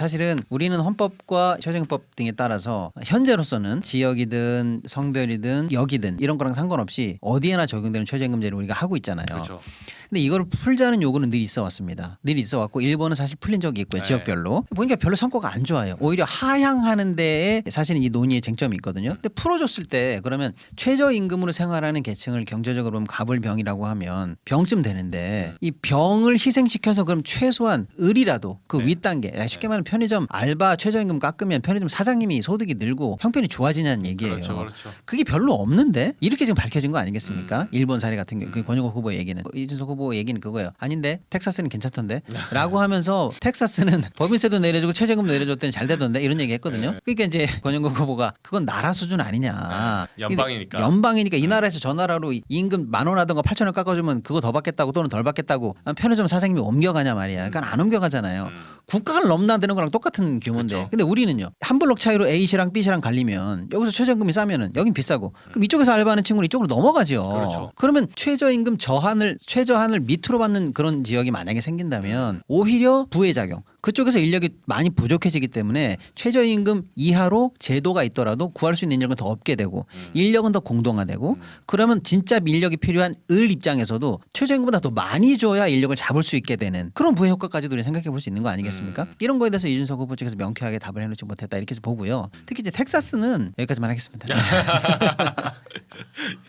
사실은 우리는 헌법과 최저임금법 등에 따라서 현재로서는 지역이든 성별이든 역이든 이런 거랑 상관없이 어디에나 적용되는 최저임금제를 우리가 하고 있잖아요. 그렇죠. 근데 이걸 풀자는 요구는 늘 있어 왔습니다. 늘 있어 왔고 일본은 사실 풀린 적이 있고요. 네. 지역별로. 보니까 별로 성과가 안 좋아요. 오히려 하향하는 데에 사실은 이 논의의 쟁점이 있거든요. 근데 풀어줬을 때 그러면 최저임금으로 생활하는 계층을 경제적으로 보면 가불병이라고 하면 병쯤 되는데 이 병을 희생시켜서 그럼 최소한 을이라도 그 네. 윗단계 야, 쉽게 말하면 편의점 알바 최저임금 깎으면 편의점 사장님이 소득이 늘고 형편이 좋아지냐는 얘기예요. 그렇죠, 그렇죠. 그게 별로 없는데 이렇게 지금 밝혀진 거 아니겠습니까? 음. 일본 사례 같은 경우 그 음. 권영국 후보 얘기는 이준석 후보 얘기는 그거예요. 아닌데 텍사스는 네. 괜찮던데라고 하면서 텍사스는 법인세도 내려주고 최저임금도 내려줬더니 잘 되던데 이런 얘기 했거든요. 네. 그러니까 이제 권영국 후보가 그건 나라 수준 아니냐. 네. 연방이니까. 연방이니까 이 나라에서 저 나라로 임금 만 원 하던가 8천 원 깎아주면 그거 더 받겠다고 또는 덜 받겠다고 편의점 사장님이 옮겨가냐 말이야. 그러니까 안 옮겨가잖아요. 음. 국가를 넘나드는 거랑 똑같은 규모인데 그쵸. 근데 우리는요 한 블록 차이로 A시랑 B시랑 갈리면 여기서 최저임금이 싸면은 여긴 비싸고 그럼 이쪽에서 알바하는 친구는 이쪽으로 넘어가죠 그렇죠. 그러면 최저임금 저한을 최저한을 밑으로 받는 그런 지역이 만약에 생긴다면 오히려 부의 작용 그쪽에서 인력이 많이 부족해지기 때문에 최저임금 이하로 제도가 있더라도 구할 수 있는 인력은 더 없게 되고 음. 인력은 더 공동화되고 그러면 진짜 인력이 필요한 을 입장에서도 최저임금보다 더 많이 줘야 인력을 잡을 수 있게 되는 그런 부의 효과까지도 우리 생각해 볼 수 있는 거 아니겠습니까? 음. 이런 거에 대해서 이준석 후보 측에서 명쾌하게 답을 해놓지 못했다 이렇게 해서 보고요. 특히 이제 텍사스는 여기까지만 하겠습니다.